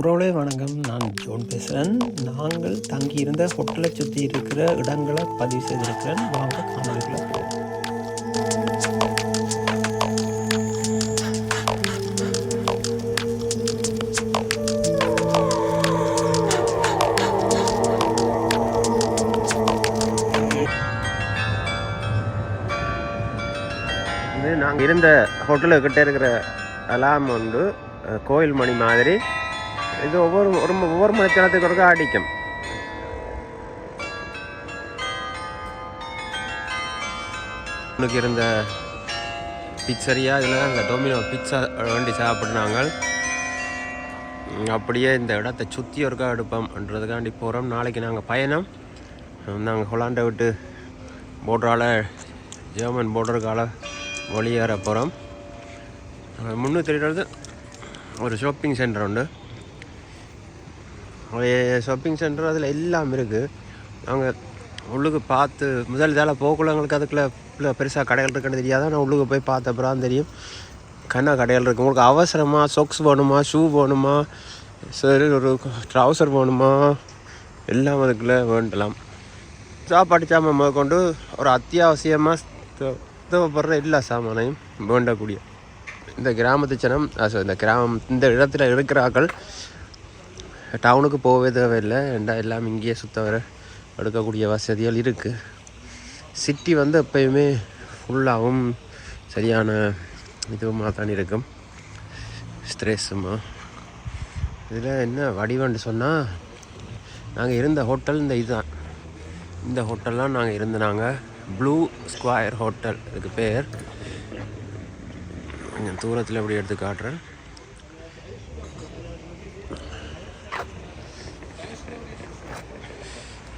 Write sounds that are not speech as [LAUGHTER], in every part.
உறவுகளே வணக்கம். நான் ஜோன் பேசுகிறேன் நாங்கள் தங்கியிருந்த ஹோட்டலை சுற்றி இருக்கிற இடங்களை பதிவு செய்திருக்கிறேன். வாங்க காணொலிகளை போவோம். இது நாங்கள் இருந்த ஹோட்டலுக்கிட்ட இருக்கிற அலாம் வந்து கோயில் மணி மாதிரி. இது ஒவ்வொரு ஒரு ஒவ்வொரு மணித்தனத்துக்கு ஒருக்கா அடிக்கும் உனக்கு இருந்த பிச்சரியா இதில் அந்த டொமினோ பிச்சா வேண்டி சாப்பிட்றாங்க அப்படியே இந்த இடத்தை சுற்றி ஒருக்கா எடுப்போம்ன்றதுக்காண்டி போகிறோம் நாளைக்கு நாங்கள் பயணம் நாங்கள் ஹொலாண்டை விட்டு போர்டரால் ஜெர்மன் போர்டருக்கால வெளியேற போகிறோம் முன்னூற்றி இருபது ஒரு ஷாப்பிங் சென்டர் உண்டு ஷாப்பிங் சென்டர் அதில் எல்லாம் இருக்குது நாங்கள் உள்ளுக்கு பார்த்து முதல் இதால் போகக்குள்ள எங்களுக்கு அதுக்குள்ளே இல்லை பெருசாக கடைகள் இருக்குன்னு தெரியாது. நான் உள்ளுக்கு போய் பார்த்த அப்புறம் தெரியும். கண்ணா கடைகள் இருக்குது உங்களுக்கு அவசரமாக சொக்ஸ் வேணுமா ஷூ வேணுமா சரி ஒரு ட்ரௌசர் வேணுமா எல்லாம் அதுக்குள்ளே வேண்டலாம். சாப்பாடு சாமான் முதற்கொண்டு ஒரு அத்தியாவசியமாக தேவைப்படுற எல்லா சாமானையும் வேண்டக்கூடிய. இந்த கிராமத்து ஜனம் இந்த கிராமம் இந்த இடத்துல இருக்கிறார்கள். டவுனுக்கு போகவே தேவையில்லை. ரெண்டா எல்லாம் இங்கேயே சுற்ற வர எடுக்கக்கூடிய வசதிகள் இருக்குது சிட்டி வந்து எப்பயுமே ஃபுல்லாகவும் சரியான இதுவுமாக தான் இருக்கும். ஸ்ட்ரெஸ்ஸுமா இதில் என்ன வடிவம்னு சொன்னால் நாங்கள் இருந்த ஹோட்டல் இந்த இதுதான். இந்த ஹோட்டல்லாம் நாங்கள் இருந்தனாங்க. ப்ளூ ஸ்கொயர் ஹோட்டல் இதுக்கு பேர். கொஞ்சம் தூரத்தில் எப்படி எடுத்து காட்டுறேன்.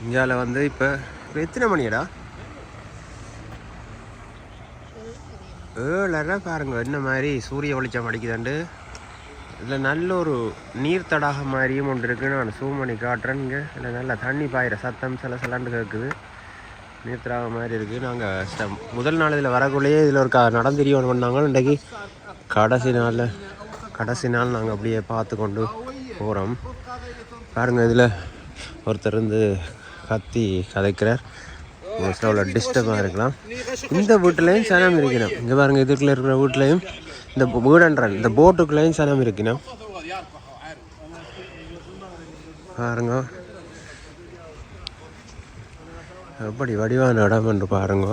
இந்தியாவில் வந்து இப்போ இப்போ எத்தனை மணியடா? ஏழரை பாருங்க என்ன மாதிரி சூரிய வெளிச்சம் அடிக்குதாண்டு. இதில் நல்ல ஒரு நீர் தடாக மாதிரியும் ஒன்று இருக்குது நான் சூம் பண்ணி காட்டுறேன் இங்கே. இதில் நல்லா தண்ணி பாயிற சத்தம் சில சிலாண்டு கேட்குது நீர் தடாக மாதிரி இருக்குது நாங்கள் முதல் நாள் இதில் வரக்குள்ளேயே இதில் ஒரு க ஒன்று பண்ணாங்க. இன்றைக்கு கடைசி நாளில் கடைசி நாள் நாங்கள் அப்படியே பார்த்து கொண்டு போகிறோம் பாருங்கள் இதில் ஒருத்தர் இருந்து கத்தி கதைக்கிறார். மோஸ்ட்டாக அவ்வளோ டிஸ்டர்பாக இருக்கலாம். இந்த வீட்டிலையும் சனம் இருக்கணும் இங்கே பாருங்க இதுக்குள்ள இருக்கிற வீட்லேயும் இந்த வீடன்றால் இந்த போட்டுக்குள்ளேயும் சனம் இருக்கணும் பாருங்க. எப்படி வடிவான இடம் என்று பாருங்க.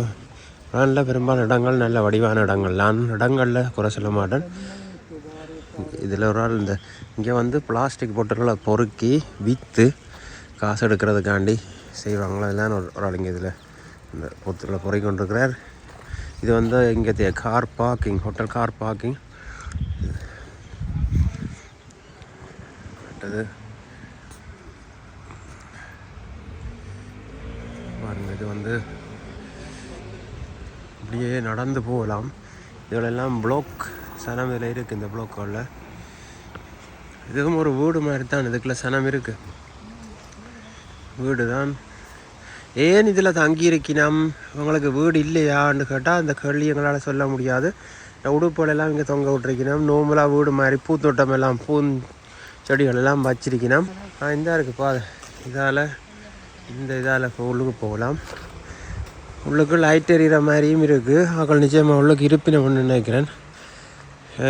நல்ல பெரும்பாலும் இடங்கள் நல்ல வடிவான இடங்கள். நான் இடங்களில் குறை சொல்ல மாட்டேன். இதில் ஒரு ஆள் இந்த இங்கே வந்து பிளாஸ்டிக் பொட்டல்களை பொறுக்கி விற்று காசு எடுக்கிறதுக்காண்டி செய்வாங்களோ அதெல்லாம் ஒரு ஒரு இதில் இந்த பொத்தில் பொறுக்கி கொண்டிருக்கிறார். இது வந்து இங்கே car parking hotel car parking. அடுத்தது. பாருங்கள் இது வந்து இப்படியே நடந்து போகலாம். இதிலெல்லாம் ப்ளோக் சனம் இதில் இருக்குது இந்த ப்ளோக்குள்ள இதுவும் ஒரு வீடு மாதிரி தான் இதுக்குள்ள சனம் இருக்குது வீடு தான் ஏன் இதில் தங்கியிருக்கினோம்? உங்களுக்கு வீடு இல்லையான்னு கேட்டால் அந்த கேள்வி எங்களால் சொல்ல முடியாது. இந்த எல்லாம் இங்கே தொங்க விட்டுருக்கணும் நோம்பலாக வீடு மாதிரி பூத்தோட்டம் எல்லாம் பூ செடிகள் எல்லாம் வச்சிருக்கணும் இந்த இருக்குது பாதை இதால் இந்த இதால் உள்ளுக்கு போகலாம். உள்ளுக்கு லைட் எறிகிற மாதிரியும் இருக்குது அவர்கள் நிச்சயமாக உள்ளுக்கு இருப்பினம்னு நினைக்கிறேன்.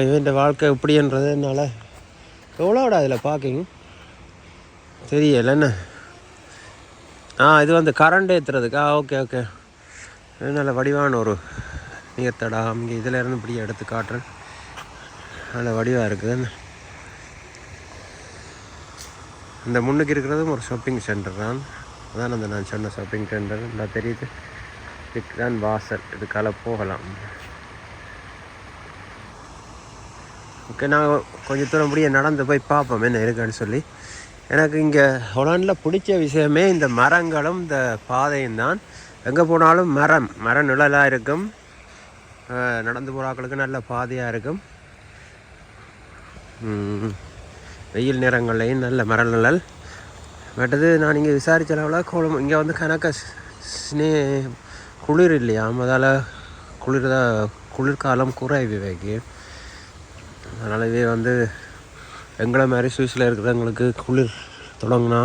இவன் வாழ்க்கை எப்படின்றதுனால என்னால் எவ்வளோடா அதில் பார்க்கிங் தெரியலைண்ணே ஆ இது வந்து கரண்ட் ஏற்றுறதுக்கா ஓகே ஓகே இது நல்ல வடிவான ஒரு நீர்த்தடா இங்கே இதில் இருந்து இப்படி எடுத்து காட்டுறேன். நல்ல வடிவாக இருக்குது. இந்த முன்னுக்கு இருக்கிறதும் ஒரு ஷாப்பிங் சென்டர் தான். அதான் அந்த நான் சொன்ன ஷாப்பிங் சென்டர் நல்லா தெரியுது. இதுக்கு தான் வாசல். இதுக்கால போகலாம். ஓகே நாங்கள் கொஞ்சம் தூரம் முடிய நடந்து போய் பார்ப்போம். என்ன இருக்குன்னு சொல்லி. எனக்கு இங்கே ஹொலாண்டில் பிடிச்ச விஷயமே இந்த மரங்களும் இந்த பாதையும் தான். எங்கே போனாலும் மரம் மர நிழலாக இருக்கும். நடந்து போகிறாக்களுக்கு நல்ல பாதையாக இருக்கும். வெயில் நேரங்கள்லையும் நல்ல மர நிழல். மற்றது நான் இங்கே விசாரித்த அளவில் கோலம் இங்கே வந்து கணக்க ஸ்னே குளிர் இல்லையா? அதால் குளிர் தான் குளிர்காலம் குறைவு வைக்கு அதனால் இதே வந்து எங்களை மாதிரி சுவிஸில் இருக்கிறவங்களுக்கு குளிர் தொடங்கினா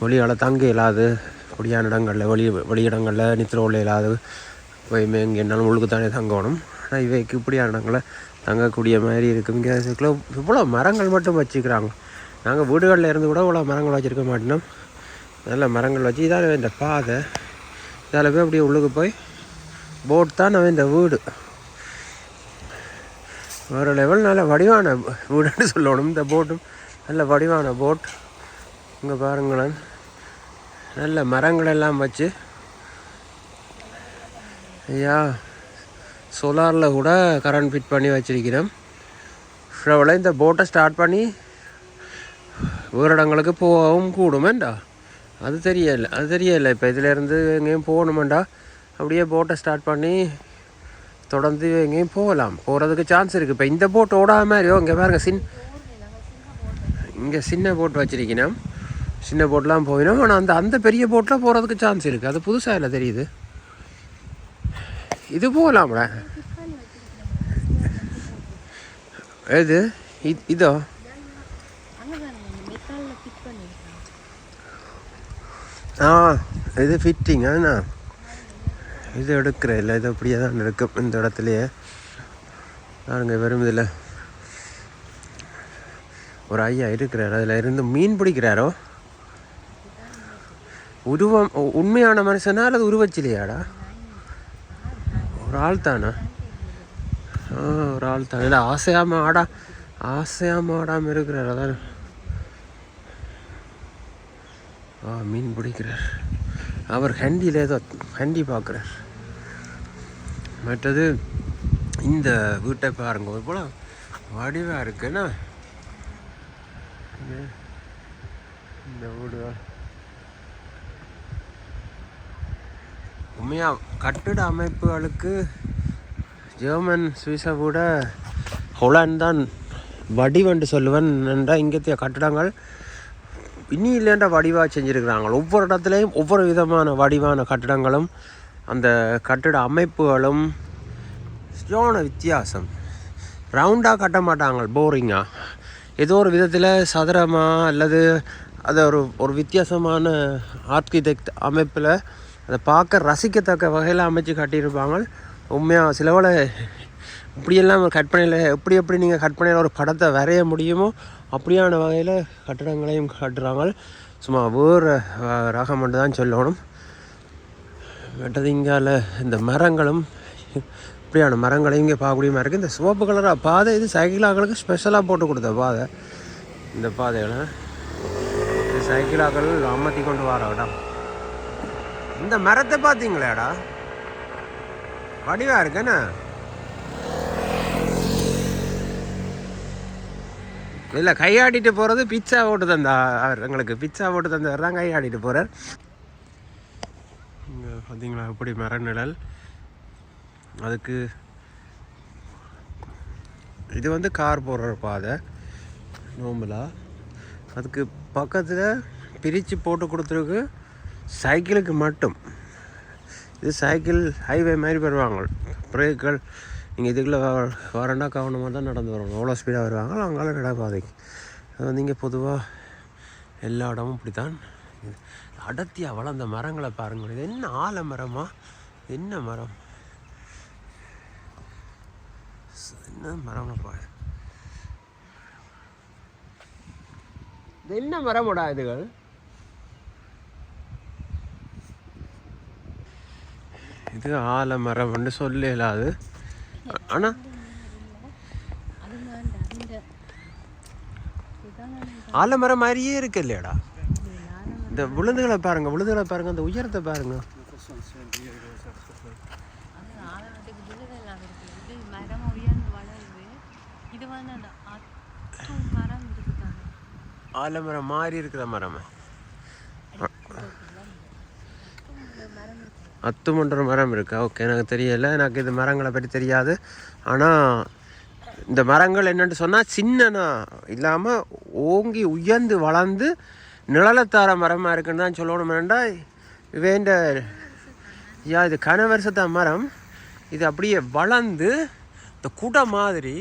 வெளியால் தங்க இயலாது. அப்படியான இடங்களில் வெளி வெளியிடங்களில் நித்திர உள்ள இல்லாது போய் எங்கே என்னாலும் உள்ளுக்கு தானே தங்கணும். ஆனால் இவைக்கு இப்படியான இடங்களில் தங்கக்கூடிய மாதிரி இருக்கும். இங்கே இவ்வளோ மரங்கள் மட்டும் வச்சுக்கிறாங்க நாங்கள் வீடுகளில் இருந்து கூட இவ்வளோ மரங்கள் வச்சுருக்க மாட்டோம். நல்ல மரங்கள் வச்சு இதால் இந்த பாதை. இதால் போய் அப்படியே உள்ளுக்கு போய் போட் தான் அவன் இந்த வீடு. ஒரு லெவல் நல்ல வடிவான வீடுன்னு சொல்லணும். இந்த போட்டும் நல்ல வடிவான போட் இங்கே பாருங்களேன். நல்ல மரங்கள் எல்லாம் வச்சு. ஐயா சோலாரில் கூட கரண்ட் ஃபிட் பண்ணி வச்சிருக்கிறோம். ஃப்ரெவலாக இந்த போட்டை ஸ்டார்ட் பண்ணி வேறு இடங்களுக்கு போகவும் கூடுமேண்டா அது தெரியலை அது தெரியலை. இப்போ இதிலேருந்து எங்கேயும் போகணுமெண்டா? அப்படியே போட்டை ஸ்டார்ட் பண்ணி தொடர்ந்து எங்கேயும் போகலாம். போகிறதுக்கு சான்ஸ் இருக்குது இப்போ இந்த போட் ஓடாத மாதிரியோ இங்கே பாருங்கள் சின் இங்கே சின்ன போட் வச்சுருக்கணும். சின்ன போட்லாம் போயிடும். ஆனால் அந்த அந்த பெரிய போட்டில் போகிறதுக்கு சான்ஸ் இருக்குது அது புதுசாக இல்லை தெரியுது. இது போகலாம்ல. எது? இதோ. ஆ இது ஃபிட்டிங் ஆண்ணா இது எடுக்கிற இல்லை இது அப்படியே தான் இருக்கும் இந்த இடத்துலையே. பாருங்க வெறும் இதில் ஒரு ஐயா இருக்கிறார். அதில் இருந்து மீன் பிடிக்கிறாரோ? உருவம் உ- உண்மையான மனுஷனா அல்லது உருவச்சிலையாடா? ஒரு ஆள் தானா? ஆ ஒரு ஆள் தானே. இல்லை ஆசையாம ஆடா. ஆசையாம ஆடாமல் இருக்கிறார். அதான். ஆ மீன் பிடிக்கிறார். அவர் ஹண்டியில் ஏதோ ஹண்டி பார்க்குறார். மற்றது இந்த வீட்டை பாருங்க இவ்வளோ வடிவாக இருக்குன்னா இந்த வீடு உண்மையாக கட்டிட அமைப்புகளுக்கு ஜெர்மன் சுவிஸை விட ஹொலாண்ட் தான் வடிவென்று சொல்லுவேன் என்றால் இங்கத்திய கட்டிடங்கள் இனி இல்லைன்ற வடிவாக செஞ்சுருக்கிறாங்க. ஒவ்வொரு இடத்துலையும் ஒவ்வொரு விதமான வடிவான கட்டிடங்களும் அந்த கட்டிட அமைப்புகளும் சரியான வித்தியாசம். ரவுண்டாக கட்ட மாட்டாங்க போரிங்காக ஏதோ ஒரு விதத்தில் சதுரமாக அல்லது அதை ஒரு ஒரு வித்தியாசமான ஆர்கிடெக்ட் அமைப்பில் அதை பார்க்க ரசிக்கத்தக்க வகையில் அமைச்சு கட்டியிருப்பாங்க. உண்மையாக சிலவில் இப்படியெல்லாம் ஒரு கற்பனையில் எப்படி எப்படி நீங்கள் கற்பனையில் ஒரு படத்தை வரைய முடியுமோ அப்படியான வகையில் கட்டடங்களையும் கட்டுறாங்க. சும்மா வேறு ரகம் மட்டும் தான் சொல்லணும். மற்றது இங்கால இந்த மரங்களும் இப்படியான மரங்களையும் இங்கே பார்க்கக்கூடிய மாதிரி இருக்குது இந்த சிவப்பு கலராக பாதை இது சைக்கிளாக்களுக்கு ஸ்பெஷலாக போட்டு கொடுத்த பாதை. இந்த பாதைகளை இது சைக்கிளாக்கள் அமர்த்தி கொண்டு வர இந்த மரத்தை பார்த்தீங்களாடா? வடிவாக இருக்குண்ணே இல்லை கையாடிட்டு போகிறது பிச்சா போட்டு தந்தா அவர் எங்களுக்கு பிச்சா போட்டு தந்தவர் தான் கையாடிட்டு போகிறார் பார்த்தீங்களா எப்படி மர நிழல். அதுக்கு இது வந்து கார் போடுற பாதை நோம்பலாக அதுக்கு பக்கத்தில் பிரித்து போட்டு கொடுத்துருக்கு சைக்கிளுக்கு மட்டும். இது சைக்கிள் ஹைவே மாதிரி வருவாங்க. பிரேக்கள் நீங்கள் இதுக்குள்ளே வரண்டா கவனமாக தான் நடந்து வரணும். எவ்வளோ ஸ்பீடாக வருவாங்க அவங்களால நடைபாதைக்கு அது வந்து இங்கே பொதுவாக எல்லா இடமும் இப்படி தான் அடர்த்தியாக வளர்ந்த மரங்களை பாருங்கள் இது என்ன ஆலமரமா என்ன மரம்? என்ன மரம்னு பாரு. இது என்ன மரமோடா இதுகள்? இது ஆலமரம்னு சொல்லல அது. ஆனால் ஆலமரம் மாதிரியே இருக்கு இல்லையாடா? இந்த விழுந்துகளை பாருங்க விழுந்துகளை பாருங்க அந்த உயரத்தை பாருங்க. ஆலமரம் மாறி இருக்கிற மரம். அத்துமன்ற மரம் இருக்கா? ஓகே எனக்கு தெரியல. எனக்கு இது மரங்களை பற்றி தெரியாது. ஆனால் இந்த மரங்கள் என்னென்னு சொன்னால் சின்னனா இல்லாமல் ஓங்கி உயர்ந்து வளர்ந்து நிழலத்தார மரமாக இருக்குன்னு தான் சொல்லணும் வேண்டா வேண்ட யா இது கன மரம். இது அப்படியே வளர்ந்து இந்த குடை மாதிரி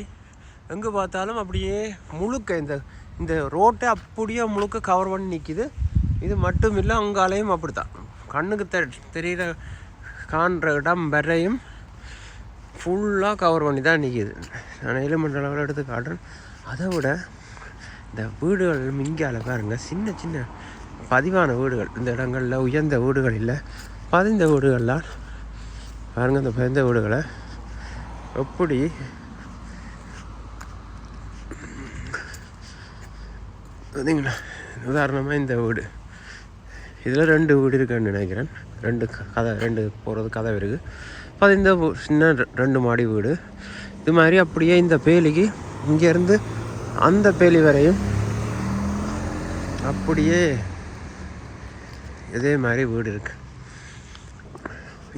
எங்கே பார்த்தாலும் அப்படியே முழுக்க இந்த இந்த ரோட்டை அப்படியே முழுக்க கவர் பண்ணி நிற்கிது இது மட்டும் இல்லை அங்காலையும் அப்படித்தான். கண்ணுக்கு தெ தெரிகிற காண்ற இடம் வரையும் ஃபுல்லாக கவர் பண்ணி தான் நிற்கிது நான் எலிமெண்ட் அளவில் எடுத்து காட்டுறேன். அதை விட இந்த வீடுகள் இங்கால பாருங்க சின்ன சின்ன பதிவான வீடுகள். இந்த இடங்களில் உயர்ந்த வீடுகள் இல்லை பதிந்த வீடுகள்லாம் பாருங்க இந்த பதிந்த வீடுகளை. எப்படி பார்த்தீங்களா உதாரணமாக இந்த வீடு. இதில் ரெண்டு வீடு இருக்குன்னு நினைக்கிறேன். ரெண்டு க- கதை ரெண்டு போகிறது கதை இருக்குது பதிந்த சின்ன ரெண்டு மாடி வீடு. இது மாதிரி அப்படியே இந்த பேலிக்கு இங்கேருந்து அந்த பேலி வரையும் அப்படியே இதே மாதிரி வீடு இருக்குது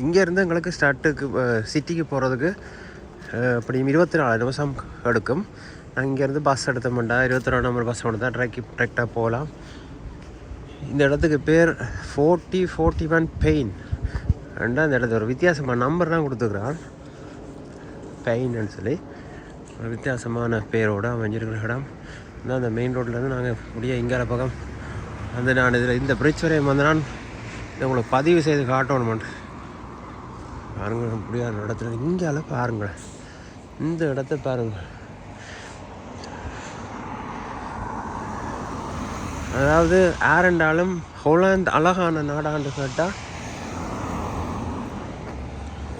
இங்கேருந்து எங்களுக்கு ஸ்டார்ட்டுக்கு சிட்டிக்கு போகிறதுக்கு அப்படி இருபத்தி நாலு நிமிஷம் எடுக்கும். நாங்கள் இங்கேருந்து பஸ் எடுத்தோம்டா இருபத்தி ரெண்டு நம்பர் பஸ் ஒன்று தான் ட்ரெக்கி ட்ரெக்டாக போகலாம். இந்த இடத்துக்கு பேர் ஃபோர்ட்டி ஃபோர்ட்டி ஒன் பெயின் ரெண்டா இந்த இடத்துல ஒரு வித்தியாசமாக நம்பர் தான் கொடுத்துக்குறான் பெயின்னு சொல்லி. ஒரு வித்தியாசமான பேரோடு அமைஞ்சிருக்கிற இடம். தான் அந்த மெயின் ரோட்லேருந்து நாங்கள் முடிய இங்கால பக்கம். வந்து நான் இதில் இந்த பிரிட்ஜ் வரையும் வந்து நான் இதை உங்களுக்கு பதிவு செய்து காட்டணும் பாருங்க முடியாத இடத்துல இங்கால பாருங்களேன். இந்த இடத்த பாருங்கள் அதாவது ஆரண்டாலும் ஹோலாந்து அழகான நாடான்னு கேட்டால்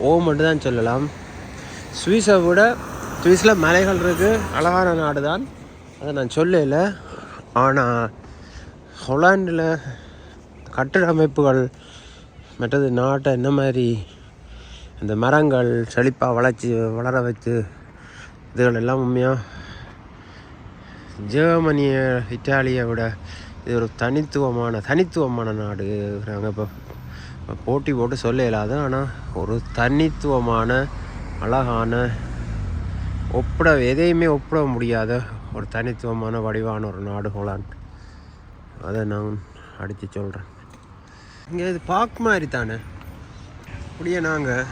ஓ மட்டும் தான் சொல்லலாம். சுவிஸை விட சுவிஸில் மலைகள் இருக்குது அழகான நாடு தான் அதை நான் சொல்லல. ஆனால் ஹொலாண்டில் கட்டிட அமைப்புகள் மற்றது நாட்டை என்ன மாதிரி அந்த மரங்கள் செழிப்பாக வளர்ச்சி வளர வச்சு இதுகள் எல்லாம் உண்மையாக ஜெர்மனிய இத்தாலியை விட இது ஒரு தனித்துவமான தனித்துவமான நாடுங்கிறாங்க இப்போ போட்டி போட்டு சொல்ல இயலாது ஆனால் ஒரு தனித்துவமான அழகான ஒப்பிட எதையுமே ஒப்பிட முடியாத ஒரு தனித்துவமான வடிவான ஒரு நாடு ஹோலாண்ட் அதை நான் அடித்து சொல்கிறேன் இங்கே இது பார்க் மாதிரி தானே? அப்படியே நாங்கள்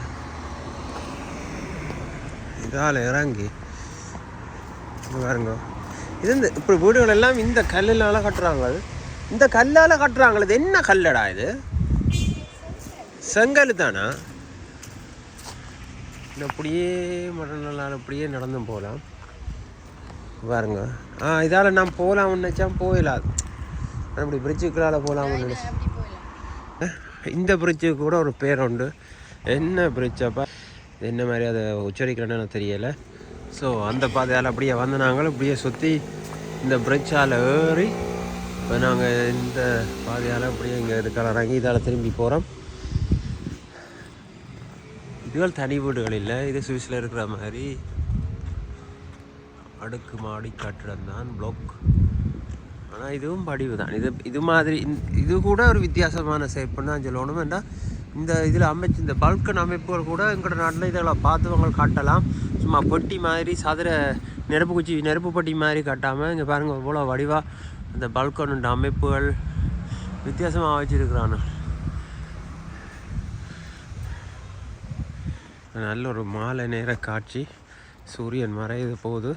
இதால் இறங்கி பாருங்க. இது இந்த இப்போ வீடுகள் எல்லாம் இந்த கல்லுனால கட்டுறாங்க அது. இந்த கல்லால் கட்டுறாங்களே இது என்ன கல்லடா இது? செங்கல் தானா? இந்த அப்படியே மறுநாள் அப்படியே நடந்து போகலாம். பாருங்க. ஆ இதால் நான் போகலாம்னு நினச்சா போயிடலாம் அப்படி பிரிட்ஜுக்குள்ளால் போகலாம்னு நினச்சேன் இந்த பிரிட்ஜுக்கு கூட ஒரு பேர் உண்டு. என்ன பிரிட்ஜ் அப்போ என்ன மாதிரி அதை உச்சரிக்கிறேன்னு எனக்கு தெரியலை. ஸோ அந்த பாதையால் அப்படியே வந்து நாங்களும் இப்படியே சுற்றி இந்த பிரிட்ஜால் ஏறி இப்போ நாங்கள் இந்த பாதையால் அப்படியே இங்கே இருக்கலாம். இறங்கி இதால் திரும்பி போகிறோம் இதுகள் தனி வீடுகள் இல்லை. இது சுவிஸில் இருக்கிற மாதிரி அடுக்கு மாடி கட்டிடம் தான் பிளாக் ஆனால் இதுவும் படிவு தான். இது இது மாதிரி இது கூட ஒரு வித்தியாசமான சேப்புன்னு தான் சொல்லணும் ஏன்னா இந்த இதில் அமைச்சு இந்த பல்கன் அமைப்புகள் கூட எங்களோட நாட்டில் இதெல்லாம் பார்த்தவங்க காட்டலாம். சும்மா பொட்டி மாதிரி சதுர நெருப்பு குச்சி நெருப்பு பொட்டி மாதிரி கட்டாமல் இங்கே பாருங்கள் இவ்வளோ வடிவாக அந்த பல்கனுண்ட அமைப்புகள் வித்தியாசமாக வச்சுருக்குறானு நல்ல ஒரு மாலை நேர காட்சி. சூரியன் மறையது போகுது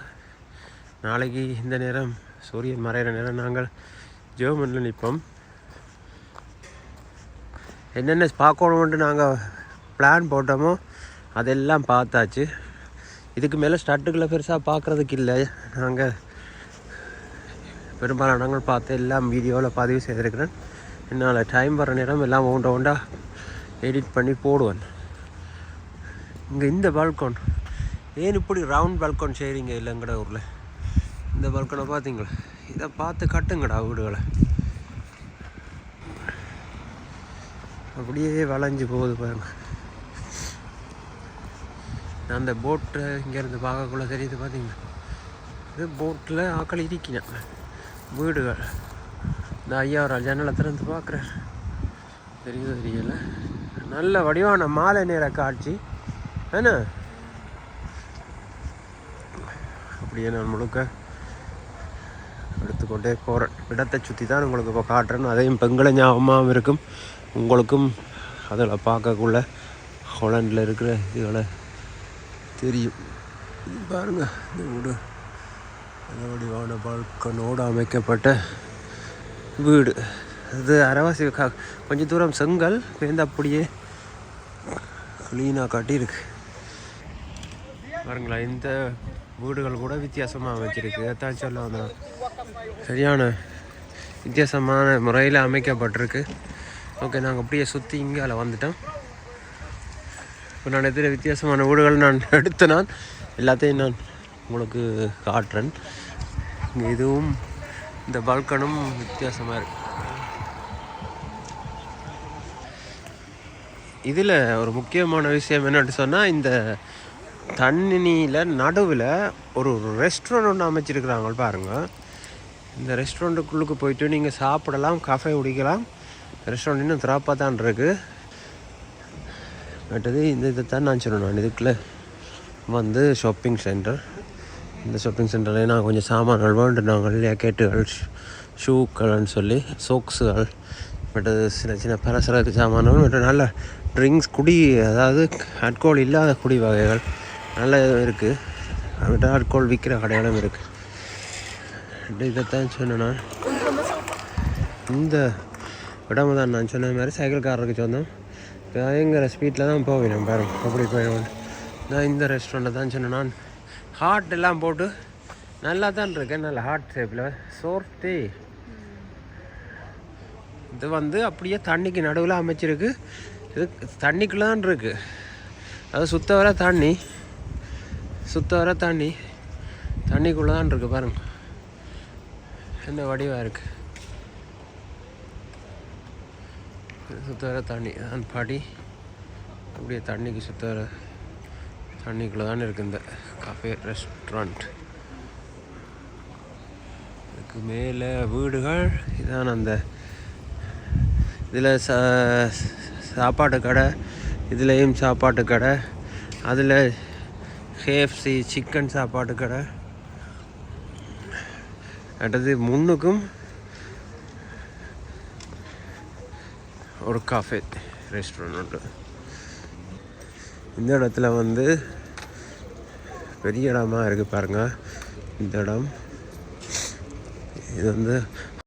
நாளைக்கு இந்த நேரம் சூரியன் மறையிற நேரம் நாங்கள் ஜெர்மனில் நிற்போம். என்னென்ன பார்க்கணுன்ட்டு நாங்கள் பிளான் போட்டோமோ அதெல்லாம் பார்த்தாச்சு. இதுக்கு மேலே ஸ்டட்டுக்களை பெருசாக பார்க்குறதுக்கு இல்லை. நாங்கள் பெரும்பாலான இடங்கள் பார்த்து எல்லாம் வீடியோவில் பதிவு செய்திருக்கிறேன். என்னால் டைம் வர நேரம் எல்லாம் ஒன்றா ஒன்றா எடிட் பண்ணி போடுவேன். இங்கே இந்த பால்கோன் ஏன் இப்படி ரவுண்ட் பால்கோன் செய்கிறீங்க இல்லைங்கடா ஊரில்? இந்த பால்கனை பார்த்தீங்களா இதை பார்த்து கட்டுங்கடா வீடுகளை. அப்படியே வளைஞ்சு போகுது பாருங்க. நான் அந்த போட்டை இங்கேருந்து பார்க்கக்குள்ள தெரியுது பார்த்தீங்களா இது போட்டில் ஆக்கள் இருக்கினேன் வீடுகள். இந்த ஐயா ஒரு ஜன்னலை திறந்து பார்க்குறேன். தெரியுது தெரியலை? நல்ல வடிவான மாலை நேர காட்சி. என்ன அப்படியே நான் முழுக்க எடுத்துக்கொண்டே போகிறேன் இடத்தை சுற்றி தான் உங்களுக்கு இப்போ காட்டுறேன். அதையும் பெண்களை ஞாபகமாகவும் இருக்கும். உங்களுக்கும் அதில் பார்க்கக்குள்ள ஹோலண்டில் இருக்கிற இதுகளை தெரியும். பாருங்கள் பாருங்க இந்த வீடு. வடிவான பால்கனோடு அமைக்கப்பட்ட வீடு. இது அரைவாசி கொஞ்சம் தூரம் செங்கல் பேருந்து அப்படியே க்ளீனாக காட்டியிருக்கு. பாருங்களா இந்த வீடுகள் கூட வித்தியாசமாக அமைச்சிருக்கு அதான் சொல்ல சரியான வித்தியாசமான முறையில் அமைக்கப்பட்டிருக்கு. ஓகே நாங்கள் அப்படியே சுற்றி இங்கே அதில் வந்துட்டோம். இப்போ நான் எதிர வித்தியாசமான வீடுகள் நான் [LAUGHS] எடுத்து நான் எல்லாத்தையும் நான் உங்களுக்கு காட்டுறேன். இங்கே இதுவும் இந்த பால்கனும் வித்தியாசமாக இருக்கு. இதில் ஒரு முக்கியமான விஷயம் என்னென்னு சொன்னால் இந்த தண்ணியில் நடுவில் ஒரு ரெஸ்டாரண்ட் ஒன்று அமைச்சிருக்கிறாங்க பாருங்கள் இந்த ரெஸ்டாரண்ட்டுக்குள்ளுக்கு போயிட்டு நீங்கள் சாப்பிடலாம் காஃபே குடிக்கலாம். ரெஸ்டாரண்ட் இன்னும் திராப்பாக தான் இருக்குது மற்றது இந்த இதை தான் நான் சொல்லணும். இதுக்குள்ளே வந்து ஷாப்பிங் சென்டர் இந்த ஷாப்பிங் சென்டரில் நான் கொஞ்சம் சாமான்கள் வேண்டுனாங்கள் ஜாக்கெட்டுகள் ஷூக்கள்னு சொல்லி சோக்ஸுகள் மற்றது சின்ன சின்ன பலசரக்கு சாமான்கள். மற்ற நல்ல ட்ரிங்க்ஸ் குடி அதாவது ஆல்கோல் இல்லாத குடி வகைகள். நல்ல இருக்குது மற்ற ஆல்கோல் விற்கிற கடைகளும் இருக்குது இதைத்தான் சொன்னேன்னா இந்த இடம் தான் நான் சொன்ன மாதிரி சைக்கிள்காரருக்கு சொன்னோம். பயங்கர ஸ்பீட்டில் தான் போவேன் பாருங்க அப்படி போயிடுவோம் நான் இந்த ரெஸ்டாரண்ட்டில் தான் சொன்னேன் நான். ஹார்ட் எல்லாம் போட்டு நல்லா தான் இருக்கேன் நல்ல ஹார்ட் ஷேப்பில் சோர்ட்டி இது வந்து அப்படியே தண்ணிக்கு நடுவில் அமைச்சிருக்கு. இது தண்ணிக்குள்ளே தான் இருக்குது அது சுத்த வர தண்ணி. சுத்த வர தண்ணி. தண்ணிக்குள்ளே தான் இருக்குது பாருங்க. என்ன வடிவாக இருக்குது சுத்த வர தண்ணி. அந்த படி. அப்படியே தண்ணிக்கு சுத்த வர தண்ணிக்குள்ளே தான் இருக்குது இந்த காஃபே ரெஸ்டாரண்ட் இதுக்கு மேலே வீடுகள். இதான் அந்த இதில் சா சாப்பாட்டு கடை. இதுலேயும் சாப்பாட்டு கடை. அதில் கேஎஃப்சி சிக்கன் சாப்பாட்டு கடை. அடுத்தது முன்னுக்கும் ஒரு காஃபே ரெஸ்டாரண்ட் உண்டு. இந்த இடத்துல வந்து பெரிய இடமா இருக்குது பாருங்க. இந்த இடம். இது வந்து